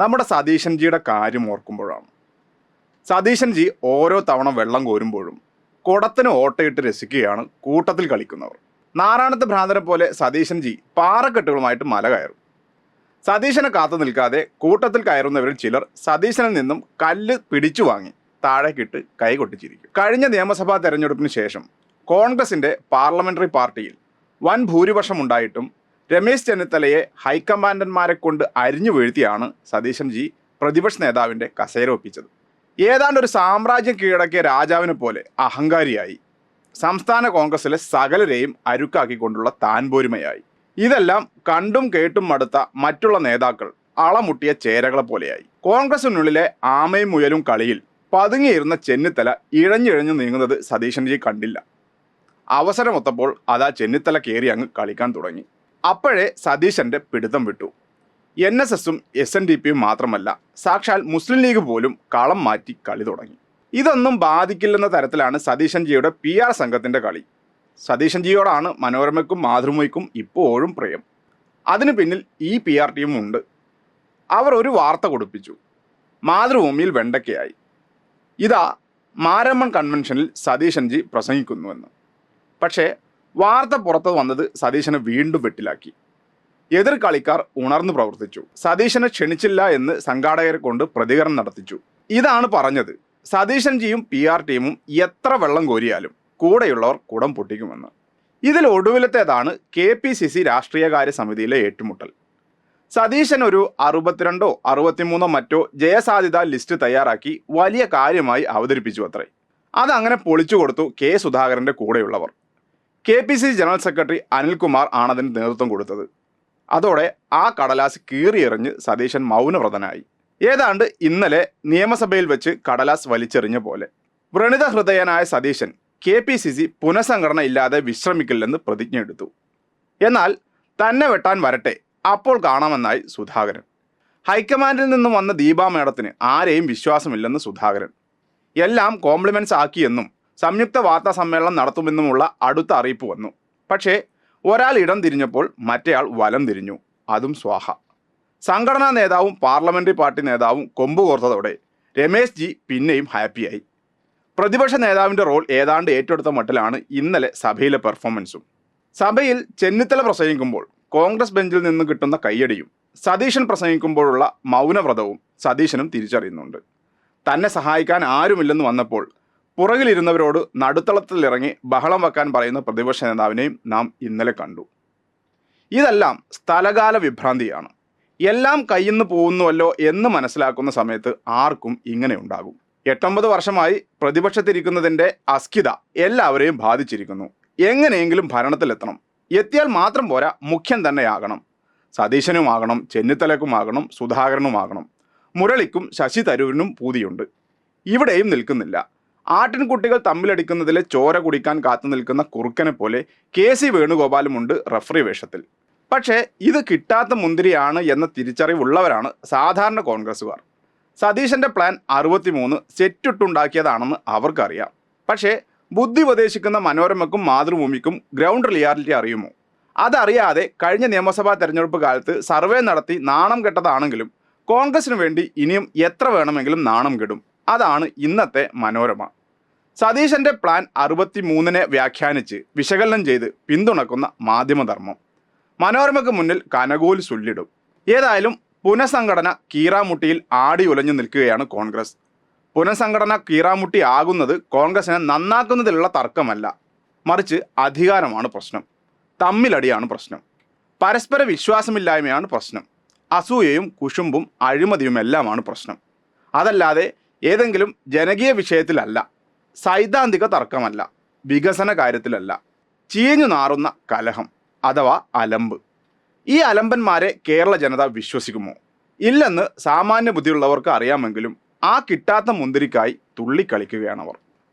നമ്മുടെ സതീശൻജിയുടെ കാര്യം ഓർക്കുമ്പോഴാണ്. സതീശൻജി ഓരോ തവണ വെള്ളം കോരുമ്പോഴും കുടത്തിന് ഓട്ടയിട്ട് രസിക്കുകയാണ് കൂട്ടത്തിൽ കളിക്കുന്നവർ. നാരായണത്ത് ഭ്രാന്തനെ പോലെ സതീശൻജി പാറക്കെട്ടുകളുമായിട്ട് മല കയറും. സതീശനെ കാത്തു നിൽക്കാതെ കൂട്ടത്തിൽ കയറുന്നവരിൽ ചിലർ സതീശനിൽ നിന്നും കല്ല് പിടിച്ചു വാങ്ങി താഴേക്കിട്ട് കൈകൊട്ടിച്ചിരിക്കും കഴിഞ്ഞ നിയമസഭാ തെരഞ്ഞെടുപ്പിന് ശേഷം കോൺഗ്രസിന്റെ പാർലമെന്ററി പാർട്ടിയിൽ വൻ ഭൂരിപക്ഷം ഉണ്ടായിട്ടും രമേശ് ചെന്നിത്തലയെ ഹൈക്കമാൻഡന്മാരെ കൊണ്ട് അരിഞ്ഞു വീഴ്ത്തിയാണ് സതീശൻ ജി പ്രതിപക്ഷ നേതാവിന്റെ കസേര ഒപ്പിച്ചത്. ഏതാണ്ട് ഒരു സാമ്രാജ്യം കീഴടക്കിയ രാജാവിനെ പോലെ അഹങ്കാരിയായി. സംസ്ഥാന കോൺഗ്രസിലെ സകലരെയും അരുക്കാക്കിക്കൊണ്ടുള്ള താൻപോരുമയായി ഇതെല്ലാം കണ്ടും കേട്ടും മടുത്ത മറ്റുള്ള നേതാക്കൾ അളമുട്ടിയ ചേരകളെ പോലെയായി. കോൺഗ്രസിനുള്ളിലെ ആമയും മുയലും കളിയിൽ പതുങ്ങിയിരുന്ന ചെന്നിത്തല ഇഴഞ്ഞിഴഞ്ഞു നീങ്ങുന്നത് സതീശൻജി കണ്ടില്ല. അവസരമൊത്തപ്പോൾ അതാ ചെന്നിത്തല കയറി അങ്ങ് കളിക്കാൻ തുടങ്ങി. അപ്പോഴേ സതീശന്റെ പിടുത്തം വിട്ടു. എൻ എസ് എസും എസ് എൻ ഡി പിയും മാത്രമല്ല സാക്ഷാൽ മുസ്ലിം ലീഗ് പോലും കളം മാറ്റി കളി തുടങ്ങി. ഇതൊന്നും ബാധിക്കില്ലെന്ന തരത്തിലാണ് സതീശൻ ജിയുടെ പി ആർ സംഘത്തിന്റെ കളി. സതീശൻ ജിയോടാണ് മനോരമയ്ക്കും മാതൃമയ്ക്കും ഇപ്പോഴും പ്രിയം. അതിനു പിന്നിൽ ഈ പി ആർ ടീമും ഉണ്ട്. അവർ ഒരു വാർത്ത കൊടുപ്പിച്ചു. മാതൃഭൂമിയിൽ വെണ്ടക്കയായി. ഇതാ മാരമ്മൺ കൺവെൻഷനിൽ സതീശൻജി പ്രസംഗിക്കുന്നുവെന്ന്. പക്ഷേ വാർത്ത പുറത്തു വന്നത് സതീശനെ വീണ്ടും വെട്ടിലാക്കി. എതിർ കളിക്കാർ ഉണർന്നു പ്രവർത്തിച്ചു. സതീശനെ ക്ഷണിച്ചില്ല എന്ന് സംഘാടകരെ കൊണ്ട് പ്രതികരണം നടത്തിച്ചു. ഇതാണ് പറഞ്ഞത്. സതീശൻജിയും പി ആർ ടീമും എത്ര വെള്ളം കോരിയാലും കൂടെയുള്ളവർ കുടം പൊട്ടിക്കുമെന്ന്. ഇതിൽ ഒടുവിലത്തേതാണ് കെ പി സി സി രാഷ്ട്രീയകാര്യ സമിതിയിലെ ഏറ്റുമുട്ടൽ. സതീശൻ ഒരു അറുപത്തിരണ്ടോ അറുപത്തിമൂന്നോ മറ്റോ ജയസാധ്യത ലിസ്റ്റ് തയ്യാറാക്കി വലിയ കാര്യമായി അവതരിപ്പിച്ചു അത്രേ. അതങ്ങനെ പൊളിച്ചു കൊടുത്തു കെ സുധാകരന്റെ കൂടെയുള്ളവർ. K P C general secretary Anilkumar ആണ് അതിന് നേതൃത്വം കൊടുത്തത്. അതോടെ ആ കടലാസ് കീറിയെറിഞ്ഞ് സതീശൻ മൗനവ്രതനായി. ഏതാണ്ട് ഇന്നലെ നിയമസഭയിൽ വെച്ച് കടലാസ് വലിച്ചെറിഞ്ഞ പോലെ. വ്രണിത ഹൃദയനായ Satheesan K P C C പുനഃസംഘടന ഇല്ലാതെ വിശ്രമിക്കില്ലെന്ന് പ്രതിജ്ഞ എടുത്തു. എന്നാൽ തന്നെ വെട്ടാൻ വരട്ടെ അപ്പോൾ കാണാമെന്നായി സുധാകരൻ. ഹൈക്കമാൻഡിൽ നിന്നും വന്ന ദീപാ മേഡത്തിന് ആരെയും വിശ്വാസമില്ലെന്ന് സുധാകരൻ. എല്ലാം കോംപ്ലിമെൻസ് ആക്കിയെന്നും സംയുക്ത വാർത്താ സമ്മേളനം നടത്തുമെന്നുമുള്ള അടുത്ത അറിയിപ്പ് വന്നു. പക്ഷേ ഒരാൾ ഇടം തിരിഞ്ഞപ്പോൾ മറ്റേയാൾ വലം തിരിഞ്ഞു. അതും സ്വാഹ. സംഘടനാ നേതാവും പാർലമെന്ററി പാർട്ടി നേതാവും കൊമ്പ് കോർത്തതോടെ രമേശ് ജി പിന്നെയും ഹാപ്പിയായി. പ്രതിപക്ഷ നേതാവിന്റെ റോൾ ഏതാണ്ട് ഏറ്റെടുത്ത മട്ടിലാണ് ഇന്നലെ സഭയിലെ പെർഫോമൻസും. സഭയിൽ ചെന്നിത്തല പ്രസംഗിക്കുമ്പോൾ കോൺഗ്രസ് ബെഞ്ചിൽ നിന്ന് കിട്ടുന്ന കയ്യടിയും സതീശൻ പ്രസംഗിക്കുമ്പോഴുള്ള മൗനവ്രതവും സതീശനും തിരിച്ചറിയുന്നുണ്ട്. തന്നെ സഹായിക്കാൻ ആരുമില്ലെന്ന് വന്നപ്പോൾ പുറകിലിരുന്നവരോട് നടുത്തളത്തിലിറങ്ങി ബഹളം വെക്കാൻ പറയുന്ന പ്രതിപക്ഷ നേതാവിനെയും നാം ഇന്നലെ കണ്ടു. ഇതെല്ലാം സ്ഥലകാല വിഭ്രാന്തിയാണ്. എല്ലാം കയ്യിന്ന് പോകുന്നുവല്ലോ എന്ന് മനസ്സിലാക്കുന്ന സമയത്ത് ആർക്കും ഇങ്ങനെ ഉണ്ടാകും. എട്ടൊമ്പത് വർഷമായി പ്രതിപക്ഷത്തിരിക്കുന്നതിന്റെ അസ്കിത എല്ലാവരെയും ബാധിച്ചിരിക്കുന്നു. എങ്ങനെയെങ്കിലും ഭരണത്തിലെത്തണം. എത്തിയാൽ മാത്രം പോരാ മുഖ്യം തന്നെയാകണം. സതീശനുമാകണം ചെന്നിത്തലക്കുമാകണം സുധാകരനുമാകണം മുരളിക്കും ശശി തരൂരിനും പൂതിയുണ്ട്. ഇവിടെയും നിൽക്കുന്നില്ല. ആട്ടിൻകുട്ടികൾ തമ്മിലടിക്കുന്നതിൽ ചോര കുടിക്കാൻ കാത്തു നിൽക്കുന്ന കുറുക്കനെ പോലെ കെ സി വേണുഗോപാലുമുണ്ട് റഫറി വേഷത്തിൽ. പക്ഷേ ഇത് കിട്ടാത്ത മുന്തിരിയാണ് എന്ന തിരിച്ചറിവുള്ളവരാണ് സാധാരണ കോൺഗ്രസ്സുകാർ. സതീശന്റെ പ്ലാൻ അറുപത്തിമൂന്ന് സെറ്റിട്ടുണ്ടാക്കിയതാണെന്ന് അവർക്കറിയാം. പക്ഷേ ബുദ്ധി ഉപദേശിക്കുന്ന മനോരമയ്ക്കും മാതൃഭൂമിക്കും ഗ്രൗണ്ട് റിയാലിറ്റി അറിയുമോ? അതറിയാതെ കഴിഞ്ഞ നിയമസഭാ തെരഞ്ഞെടുപ്പ് കാലത്ത് സർവേ നടത്തി നാണം കെട്ടതാണെങ്കിലും കോൺഗ്രസിന് വേണ്ടി ഇനിയും എത്ര വേണമെങ്കിലും നാണം കെടും? അതാണ് ഇന്നത്തെ മനോരമ. സതീശന്റെ പ്ലാൻ അറുപത്തിമൂന്നിനെ വ്യാഖ്യാനിച്ച് വിശകലനം ചെയ്ത് പിന്തുണക്കുന്ന മാധ്യമധർമ്മം. മനോരമയ്ക്ക് മുന്നിൽ കനകോൽ സുല്ലിടും ഏതായാലും പുനഃസംഘടന കീറാമുട്ടിയിൽ ആടി ഉലഞ്ഞു നിൽക്കുകയാണ് കോൺഗ്രസ്. പുനഃസംഘടന കീറാമുട്ടി ആകുന്നത് കോൺഗ്രസിനെ നന്നാക്കുന്നതിലുള്ള തർക്കമല്ല. മറിച്ച് അധികാരമാണ് പ്രശ്നം. തമ്മിലടിയാണ് പ്രശ്നം. പരസ്പര വിശ്വാസമില്ലായ്മയാണ് പ്രശ്നം. അസൂയയും കുശുമ്പും അഴിമതിയും എല്ലാമാണ് പ്രശ്നം. അതല്ലാതെ ഏതെങ്കിലും ജനകീയ വിഷയത്തിലല്ല സൈദ്ധാന്തിക തർക്കമല്ല വികസന കാര്യത്തിലല്ല. ചീഞ്ഞു നാറുന്ന കലഹം അഥവാ അലമ്പ്. ഈ അലമ്പന്മാരെ കേരള ജനത വിശ്വസിക്കുമോ? ഇല്ലെന്ന് സാമാന്യ ബുദ്ധിയുള്ളവർക്ക് അറിയാമെങ്കിലും ആ കിട്ടാത്ത മുന്തിരിക്കായി തുള്ളിക്കളിക്കുകയാണവർ